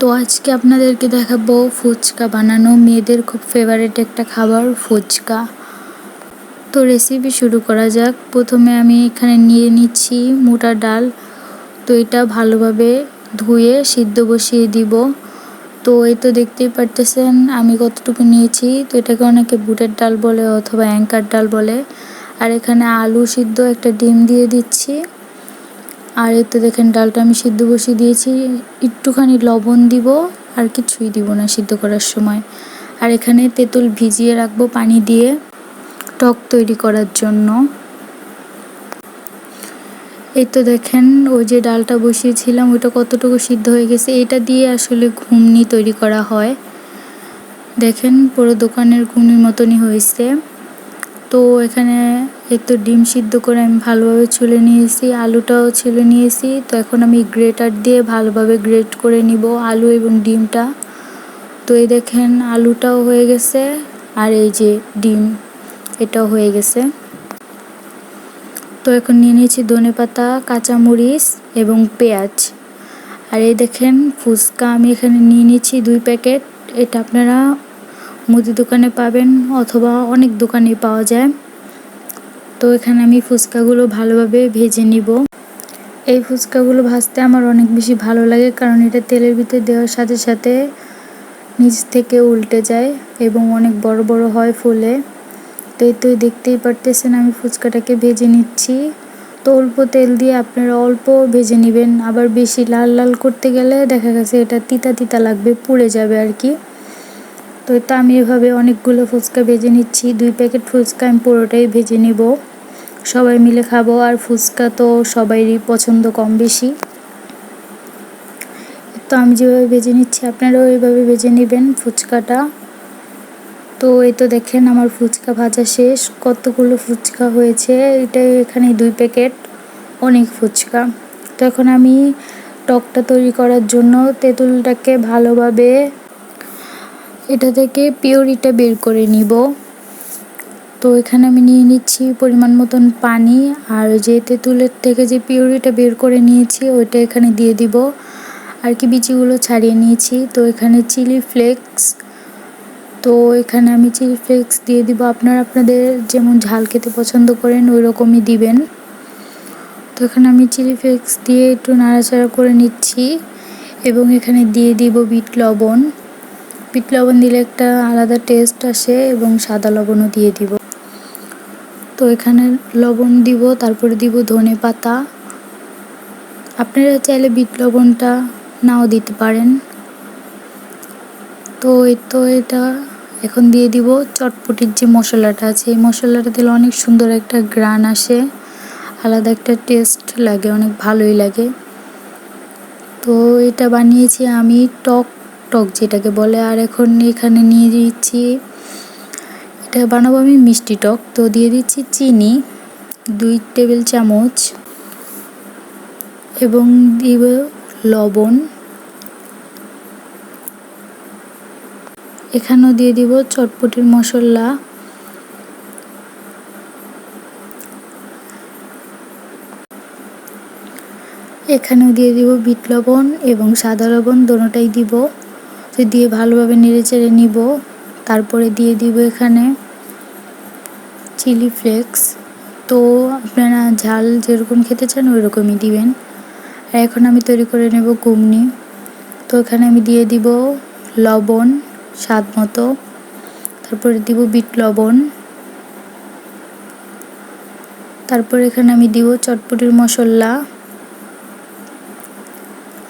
তো আজকে আপনাদেরকে দেখাবো ফুচকা বানানো। মেয়েদের খুব ফেভারিট একটা খাবার ফুচকা। তো রেসিপি শুরু করা যাক। প্রথমে আমি এখানে নিয়ে নিচ্ছি মোটা ডাল। তো এটা ভালোভাবে ধুয়ে সিদ্ধ বসিয়ে দিব। তো এই তো দেখতেই পারতেছেন, আমি কতটুকু নিয়েছি। তো এটাকে অনেকে বুটের ডাল বলে অথবা অ্যাঙ্কার ডাল বলে। আর এখানে আলু সিদ্ধ একটা ডিম দিয়ে দিচ্ছি। আর এতে দেখেন ডালটা আমি সিদ্ধ বসিয়ে দিয়েছি। একটুখানি লবণ দিব, আর কিছুই দিব না সিদ্ধ করার সময়। আর এখানে তেঁতুল ভিজিয়ে রাখব পানি দিয়ে টক তৈরি করার জন্য। এই তো দেখেন, ওই যে ডালটা বসিয়েছিলাম ওইটা কতটুকু সিদ্ধ হয়ে গেছে, এটা দিয়ে আসলে ঘুমনি তৈরি করা হয়। দেখেন পুরো দোকানের ঘুমনির মতনই হয়েছে। তো এখানে একটু ডিম সিদ্ধ করে আমি ভালোভাবে ছুলে নিয়েছি, আলুটাও ছুলে নিয়েছি। তো এখন আমি গ্রেটার দিয়ে ভালোভাবে গ্রেট করে নিব আলু এবং ডিমটা। তো এই দেখেন আলুটাও হয়ে গেছে আর এই যে ডিম, এটাও হয়ে গেছে। তো এখন নিয়ে নিয়েছি ধনে পাতা, কাঁচামরিচ এবং পেঁয়াজ। আর এই দেখেন ফুচকা আমি এখানে নিয়ে নিয়েছি দুই প্যাকেট। এটা আপনারা মুদি দোকানে পাবেন অথবা অনেক দোকানে পাওয়া যায়। তো এখানে আমি ফুচকাগুলো ভালোভাবে ভেজে নিব। এই ফুচকাগুলো ভাজতে আমার অনেক বেশি ভালো লাগে কারণ এটা তেলের ভিতরে দেওয়ার সাথে সাথে নিচ থেকে উল্টে যায় এবং অনেক বড় বড় হয় ফুলে। তো এই তো দেখতেই পারতেছেন আমি ফুচকাটাকে ভেজে নিচ্ছি। তো অল্প তেল দিয়ে আপনারা অল্প ভেজে নেবেন। আবার বেশি লাল লাল করতে গেলে দেখা গেছে এটা তিতা তিতা লাগবে, পুড়ে যাবে আর কি। তো এটা আমি এভাবে অনেকগুলো ফুচকা ভেজে নিচ্ছি। দুই প্যাকেট ফুচকা আমি পুরোটাই ভেজে নেব। সবাই মিলে খাব। আর ফুচকা তো সবাইরই পছন্দ কম বেশি। তো আমি যেভাবে ভেজে নিচ্ছি, আপনারাও এইভাবে ভেজে নেবেন ফুচকাটা। তো এই তো দেখেন আমার ফুচকা ভাজা শেষ। কতগুলো ফুচকা হয়েছে? এটা এখানে দুই প্যাকেট। অনেক ফুচকা। তো এখন আমি টকটা তৈরি করার জন্য তেঁতুলটাকে ভালোভাবে এটা থেকে পিওরিটা বের করে নিব। তো এখানে আমি নিয়ে নিচ্ছি পরিমাণ মতন পানি, আর যে তেঁতুলের থেকে যে পিওরিটা বের করে নিয়েছি, ওইটা এখানে দিয়ে দিব। আর কি বিচিগুলো ছাড়িয়ে নিয়েছি, তো এখানে চিলি ফ্লেক্স। তো এখানে আমি চিলি ফ্লেক্স দিয়ে দিব। আপনারা আপনাদের যেমন ঝাল খেতে পছন্দ করেন, ওই রকমই দিবেন। তো এখানে আমি চিলি ফ্লেক্স দিয়ে একটু নাড়াচাড়া করে নিচ্ছি, এবং এখানে দিয়ে দিব বিট লবণ। বিট লবণ দিলে একটা আলাদা টেস্ট আসে এবং সাদা লবণও দিয়ে দিব। তো এখানে লবণ দিব, তারপরে দিব ধনে পাতা। আপনারা চাইলে বিট লবণটা নাও দিতে পারেন। তো এই তো এটা এখন দিয়ে দিব। চটপটির যে মশলাটা আছে, এই মশলাটা দিলে অনেক সুন্দর একটা গ্রান আসে। আলাদা একটা টেস্ট লাগে, অনেক ভালোই লাগে। তো এটা বানিয়েছি আমি টক টক যেটাকে বলে, আর এখন এখানে নিয়ে দিচ্ছি, এটা বানাবো আমি মিষ্টি টক। তো দিয়ে দিচ্ছি চিনি, দুই টেবিল চামচ, এবং দিব লবণ। এখানেও দিয়ে দিব চটপটির মশলা। এখানেও দিয়ে দিব বিট লবণ এবং সাদা লবণ, দোনোটাই দিব। দিয়ে ভালোভাবে নেড়ে চেড়ে নিব। তারপরে দিয়ে দিব এখানে চিলি ফ্লেক্স। তো আপনারা ঝাল যেরকম খেতে চান ওই রকমই দিবেন এখন আমি তৈরি করে নেব ঘুমনি তো এখানে আমি দিয়ে দিব লবণ স্বাদ মতো। তারপরে দিব বিট লবণ। তারপর এখানে আমি দিব চটপটির মশলা।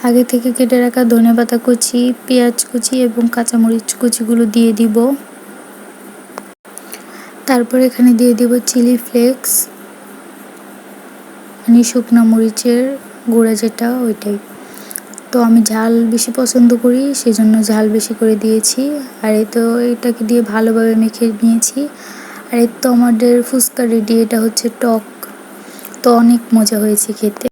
আগে থেকে কেটে রাখা ধনে পাতা কুচি, পেঁয়াজ কুচি এবং কাঁচামরিচ কুচিগুলো দিয়ে দিব। তারপর এখানে দিয়ে দিব চিলি ফ্লেক্স মানে শুকনো মরিচের গুঁড়া যেটা ওইটাই। তো আমি ঝাল বেশি পছন্দ করি, সেজন্য ঝাল বেশি করে দিয়েছি। আর এই তো এটাকে দিয়ে ভালোভাবে মেখে নিয়েছি। আর এই তো আমাদের ফুচকা রেডি, এটা হচ্ছে টক। তো অনেক মজা হয়েছে খেতে।